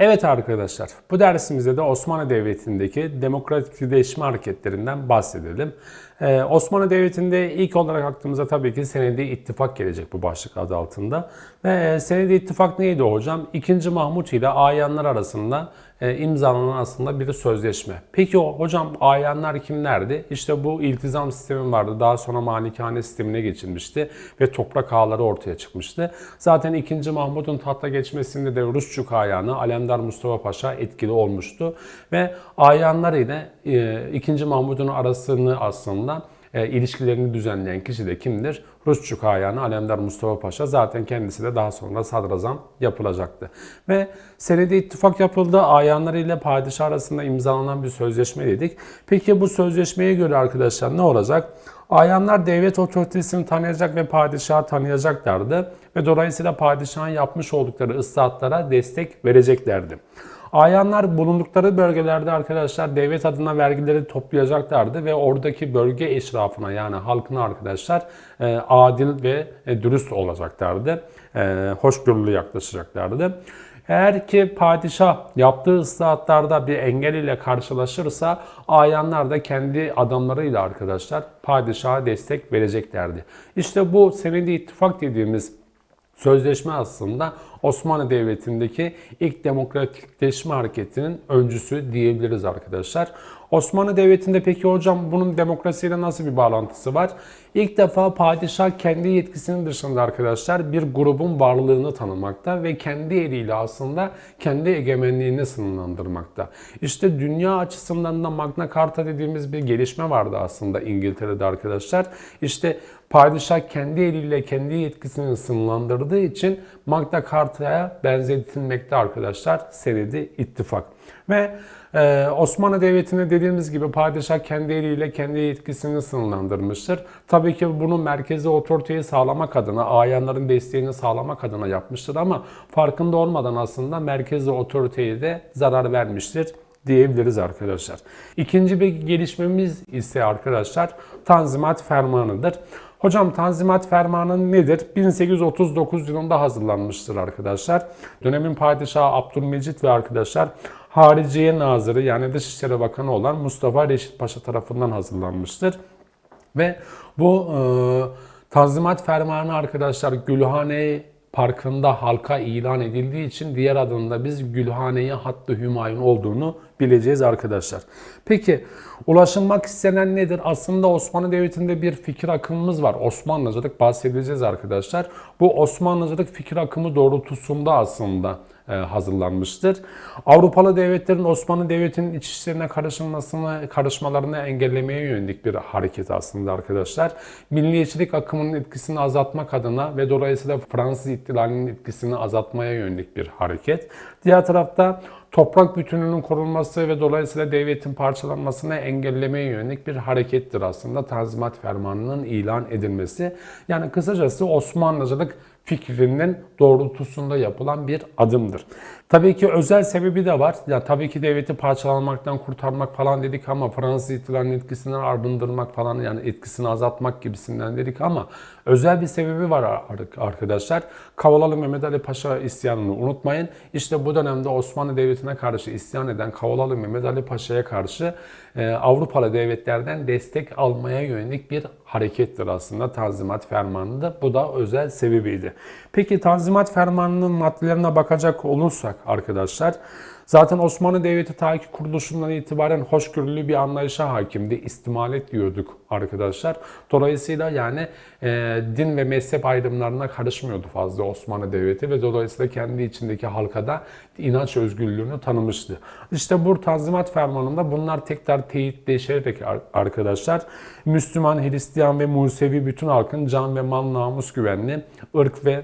Evet arkadaşlar, bu dersimizde de Osmanlı Devleti'ndeki demokratikleşme hareketlerinden bahsedelim. Ee, Osmanlı Devleti'nde ilk olarak aklımıza tabii ki Senedi İttifak gelecek bu başlık adı altında. Ve e, Senedi İttifak neydi hocam? İkinci Mahmut ile ayanlar arasında e, imzalanan aslında bir sözleşme. Peki o hocam ayanlar kimlerdi? İşte bu iltizam sistemi vardı. Daha sonra malikane sistemine geçilmişti ve toprak ağları ortaya çıkmıştı. Zaten 2. Mahmut'un tahta geçmesinde de Rusçuk ayanı Alemdar Mustafa Paşa etkili olmuştu. Ve ayanlar ile e, 2. Mahmut'un arasını aslında e, ilişkilerini düzenleyen kişi de kimdir? Rusçuk Ayanı Alemdar Mustafa Paşa. Zaten kendisi de daha sonra sadrazam yapılacaktı. Ve senede ittifak yapıldı. Ayanlar ile padişah arasında imzalanan bir sözleşme dedik. Peki bu sözleşmeye göre arkadaşlar ne olacak? Ayanlar devlet otoritesini tanıyacak ve padişahı tanıyacaklardı. Ve dolayısıyla padişahın yapmış oldukları ıslahatlara destek vereceklerdi. Ayanlar bulundukları bölgelerde arkadaşlar devlet adına vergileri toplayacaklardı ve oradaki bölge eşrafına yani halkına arkadaşlar e, adil ve e, dürüst olacaklardı. E, hoşgörülü yaklaşacaklardı. Eğer ki padişah yaptığı ıslahatlarda bir engel ile karşılaşırsa ayanlar da kendi adamlarıyla arkadaşlar padişaha destek vereceklerdi. İşte bu senedi ittifak dediğimiz Sözleşme aslında Osmanlı Devleti'ndeki ilk demokratikleşme hareketinin öncüsü diyebiliriz arkadaşlar. Osmanlı Devleti'nde peki hocam bunun demokrasiyle nasıl bir bağlantısı var? İlk defa padişah kendi yetkisinin dışında arkadaşlar bir grubun varlığını tanımakta ve kendi eliyle aslında kendi egemenliğini sınırlandırmakta. İşte dünya açısından da Magna Carta dediğimiz bir gelişme vardı aslında İngiltere'de arkadaşlar. İşte padişah kendi eliyle kendi yetkisini sınırlandırdığı için Magna Carta'ya benzetilmekte arkadaşlar senedi ittifak. Ve ee, Osmanlı Devleti'ne dediğimiz gibi padişah kendi eliyle kendi yetkisini sınırlandırmıştır. Tabii ki bunu merkezi otoriteyi sağlamak adına, ayanların desteğini sağlamak adına yapmıştır ama farkında olmadan aslında merkezi otoriteye de zarar vermiştir diyebiliriz arkadaşlar. İkinci bir gelişmemiz ise arkadaşlar Tanzimat Fermanı'dır. Hocam Tanzimat Fermanı nedir? 1839 yılında hazırlanmıştır arkadaşlar. Dönemin padişahı Abdülmecit ve arkadaşlar Hariciye Nazırı yani Dışişleri Bakanı olan Mustafa Reşit Paşa tarafından hazırlanmıştır. Ve bu e, Tanzimat Fermanı arkadaşlar Gülhane Parkı'nda halka ilan edildiği için diğer adında biz Gülhane'ye Hattı Hümayun olduğunu bileceğiz arkadaşlar. Peki ulaşılmak istenen nedir? Aslında Osmanlı Devleti'nde bir fikir akımımız var. Osmanlıcılık bahsedeceğiz arkadaşlar. Bu Osmanlıcılık fikir akımı doğrultusunda aslında hazırlanmıştır. Avrupalı devletlerin Osmanlı Devleti'nin iç işlerine karışılmasını, karışmalarını engellemeye yönelik bir hareket aslında arkadaşlar. Milliyetçilik akımının etkisini azaltmak adına ve dolayısıyla Fransız ihtilalinin etkisini azaltmaya yönelik bir hareket. Diğer tarafta toprak bütünlüğünün korunması ve dolayısıyla devletin parçalanmasını engellemeye yönelik bir harekettir aslında Tanzimat Fermanı'nın ilan edilmesi. Yani kısacası Osmanlıcılık fikrinin doğrultusunda yapılan bir adımdır. Tabii ki özel sebebi de var. Ya tabii ki devleti parçalanmaktan kurtarmak falan dedik ama Fransız ihtilalinin etkisinden arındırmak falan yani etkisini azaltmak gibisinden dedik ama özel bir sebebi var arkadaşlar. Kavalalı Mehmet Ali Paşa isyanını unutmayın. İşte bu dönemde Osmanlı Devleti'ne karşı isyan eden Kavalalı Mehmet Ali Paşa'ya karşı e, Avrupalı devletlerden destek almaya yönelik bir harekettir aslında Tanzimat Fermanı'nda. Bu da özel sebebiydi. Peki Tanzimat Fermanı'nın maddelerine bakacak olursak arkadaşlar Zaten Osmanlı Devleti ta kuruluşundan itibaren hoşgörülü bir anlayışa hakimdi. İstimalet diyorduk arkadaşlar. Dolayısıyla yani e, din ve mezhep ayrımlarına karışmıyordu fazla Osmanlı Devleti ve dolayısıyla kendi içindeki halka da inanç özgürlüğünü tanımıştı. İşte bu Tanzimat Fermanı'nda bunlar tekrar teyitleşerek arkadaşlar Müslüman, Hristiyan ve Musevi bütün halkın can ve mal namus güvenli, ırk ve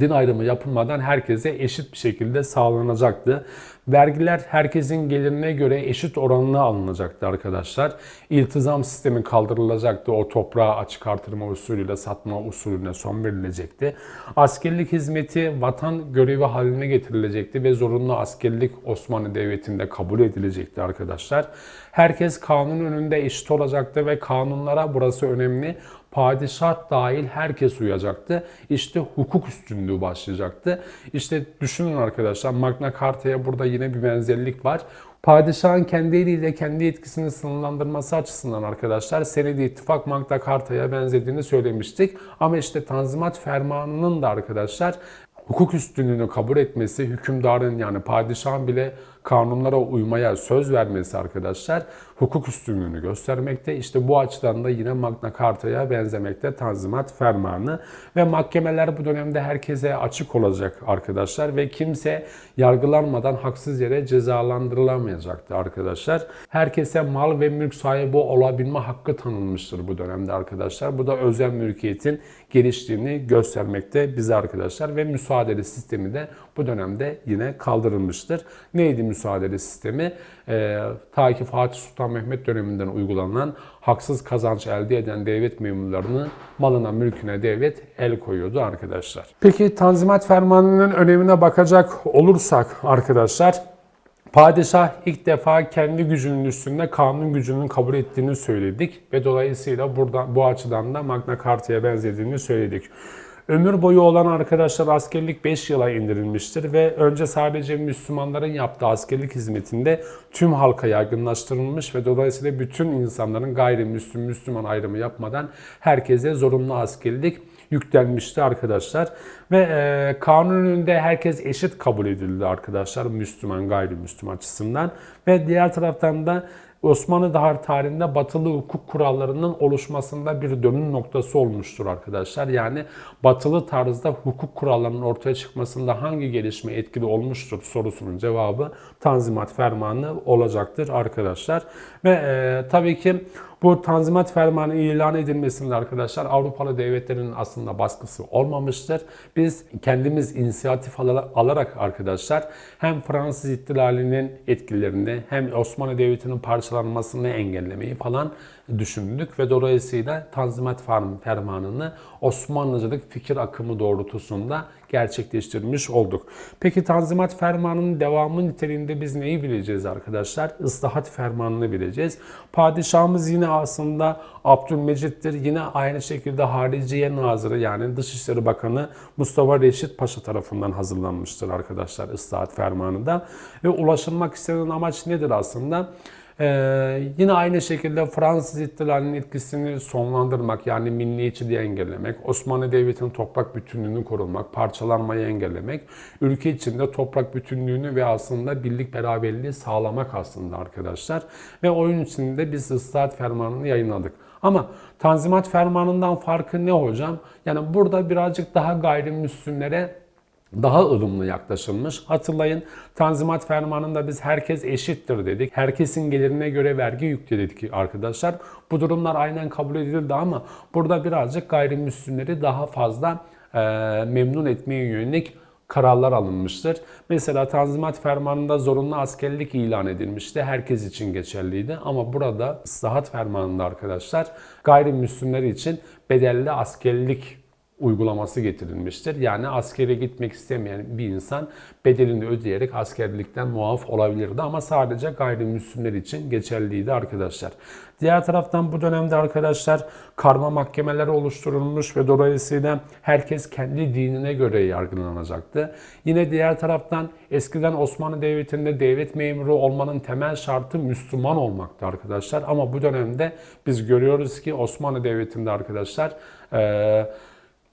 din ayrımı yapılmadan herkese eşit bir şekilde sağlanacaktı. Vergiler herkesin gelirine göre eşit oranına alınacaktı arkadaşlar. İltizam sistemi kaldırılacaktı. O toprağı açık artırma usulüyle satma usulüne son verilecekti. Askerlik hizmeti vatan görevi haline getirilecekti ve zorunlu askerlik Osmanlı Devleti'nde kabul edilecekti arkadaşlar. Herkes kanun önünde eşit olacaktı ve kanunlara burası önemli padişah dahil herkes uyacaktı. İşte hukuk üstünlüğü başlayacaktı. İşte düşünün arkadaşlar Magna Carta'ya burada yine bir benzerlik var. Padişahın kendi eliyle kendi etkisini sınırlandırması açısından arkadaşlar Senedi İttifak Magna Carta'ya benzediğini söylemiştik. Ama işte Tanzimat Fermanı'nın da arkadaşlar hukuk üstünlüğünü kabul etmesi, hükümdarın yani padişahın bile kanunlara uymaya söz vermesi arkadaşlar hukuk üstünlüğünü göstermekte. İşte bu açıdan da yine Magna Carta'ya benzemekte Tanzimat Fermanı ve mahkemeler bu dönemde herkese açık olacak arkadaşlar ve kimse yargılanmadan haksız yere cezalandırılamayacaktı arkadaşlar. Herkese mal ve mülk sahibi olabilme hakkı tanınmıştır bu dönemde arkadaşlar. Bu da özel mülkiyetin geliştiğini göstermekte bize arkadaşlar ve müsaadele sistemi de bu dönemde yine kaldırılmıştır. Neydi müsaadele sistemi? Ee, ta ki Fatih Sultan Mehmet döneminden uygulanan haksız kazanç elde eden devlet memurlarının malına mülküne devlet el koyuyordu arkadaşlar. Peki Tanzimat Fermanı'nın önemine bakacak olursak arkadaşlar Padişah ilk defa kendi gücünün üstünde kanun gücünün kabul ettiğini söyledik ve dolayısıyla burada bu açıdan da Magna Carta'ya benzediğini söyledik. Ömür boyu olan arkadaşlar askerlik 5 yıla indirilmiştir ve önce sadece Müslümanların yaptığı askerlik hizmetinde tüm halka yaygınlaştırılmış ve dolayısıyla bütün insanların gayrimüslim Müslüman ayrımı yapmadan herkese zorunlu askerlik yüklenmişti arkadaşlar. Ve e, kanun herkes eşit kabul edildi arkadaşlar Müslüman gayrimüslim açısından. Ve diğer taraftan da Osmanlı tarihinde batılı hukuk kurallarının oluşmasında bir dönüm noktası olmuştur arkadaşlar. Yani batılı tarzda hukuk kurallarının ortaya çıkmasında hangi gelişme etkili olmuştur sorusunun cevabı Tanzimat Fermanı olacaktır arkadaşlar. Ve e, tabii ki bu Tanzimat Fermanı ilan edilmesinde arkadaşlar Avrupalı devletlerin aslında baskısı olmamıştır. Biz kendimiz inisiyatif alarak arkadaşlar hem Fransız ihtilalinin etkilerini hem Osmanlı Devleti'nin parçalanmasını engellemeyi falan düşündük ve dolayısıyla Tanzimat Fermanı'nı Osmanlıcılık fikir akımı doğrultusunda gerçekleştirmiş olduk. Peki Tanzimat Fermanı'nın devamı niteliğinde biz neyi bileceğiz arkadaşlar? Islahat Fermanı'nı bileceğiz. Padişahımız yine aslında Abdülmecit'tir. Yine aynı şekilde Hariciye Nazırı yani Dışişleri Bakanı Mustafa Reşit Paşa tarafından hazırlanmıştır arkadaşlar Islahat Fermanı da. Ve ulaşılmak istenen amaç nedir aslında? Ee, yine aynı şekilde Fransız ihtilalinin etkisini sonlandırmak yani milliyetçiliği engellemek, Osmanlı Devleti'nin toprak bütünlüğünü korumak, parçalanmayı engellemek, ülke içinde toprak bütünlüğünü ve aslında birlik beraberliği sağlamak aslında arkadaşlar. Ve oyun içinde biz ıslahat fermanını yayınladık. Ama Tanzimat Fermanı'ndan farkı ne hocam? Yani burada birazcık daha gayrimüslimlere daha ılımlı yaklaşılmış. Hatırlayın Tanzimat Fermanı'nda biz herkes eşittir dedik. Herkesin gelirine göre vergi yükledik arkadaşlar. Bu durumlar aynen kabul edildi ama burada birazcık gayrimüslimleri daha fazla e, memnun etmeye yönelik kararlar alınmıştır. Mesela Tanzimat Fermanı'nda zorunlu askerlik ilan edilmişti. Herkes için geçerliydi. Ama burada ıslahat fermanında arkadaşlar gayrimüslimler için bedelli askerlik uygulaması getirilmiştir. Yani askere gitmek istemeyen bir insan bedelini ödeyerek askerlikten muaf olabilirdi ama sadece gayrimüslimler için geçerliydi arkadaşlar. Diğer taraftan bu dönemde arkadaşlar karma mahkemeler oluşturulmuş ve dolayısıyla herkes kendi dinine göre yargılanacaktı. Yine diğer taraftan eskiden Osmanlı Devleti'nde devlet memuru olmanın temel şartı Müslüman olmaktı arkadaşlar. Ama bu dönemde biz görüyoruz ki Osmanlı Devleti'nde arkadaşlar eee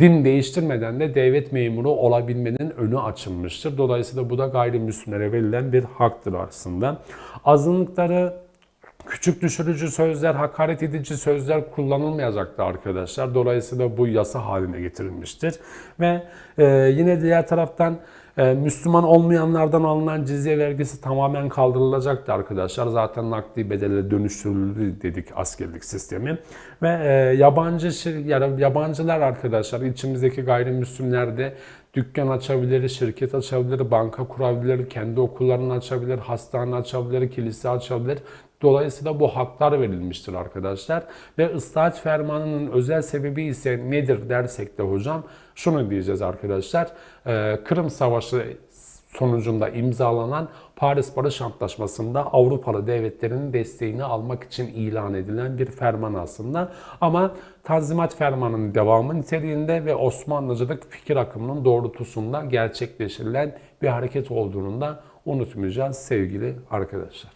din değiştirmeden de devlet memuru olabilmenin önü açılmıştır. Dolayısıyla bu da gayrimüslimlere verilen bir haktır aslında. Azınlıkları küçük düşürücü sözler, hakaret edici sözler kullanılmayacaktı arkadaşlar. Dolayısıyla bu yasa haline getirilmiştir. Ve e, yine diğer taraftan Müslüman olmayanlardan alınan cizye vergisi tamamen kaldırılacaktı arkadaşlar. Zaten nakdi bedelle dönüştürüldü dedik askerlik sistemi. Ve e, yabancı yani yabancılar arkadaşlar içimizdeki gayrimüslimler de dükkan açabilir, şirket açabilir, banka kurabilir, kendi okullarını açabilir, hastane açabilir, kilise açabilir. Dolayısıyla bu haklar verilmiştir arkadaşlar. Ve ıslahat fermanının özel sebebi ise nedir dersek de hocam şunu diyeceğiz arkadaşlar. Ee, Kırım Savaşı sonucunda imzalanan Paris Barış Antlaşması'nda Avrupalı devletlerin desteğini almak için ilan edilen bir ferman aslında. Ama Tanzimat Fermanı'nın devamı niteliğinde ve Osmanlıcılık fikir akımının doğrultusunda gerçekleştirilen bir hareket olduğunu da unutmayacağız sevgili arkadaşlar.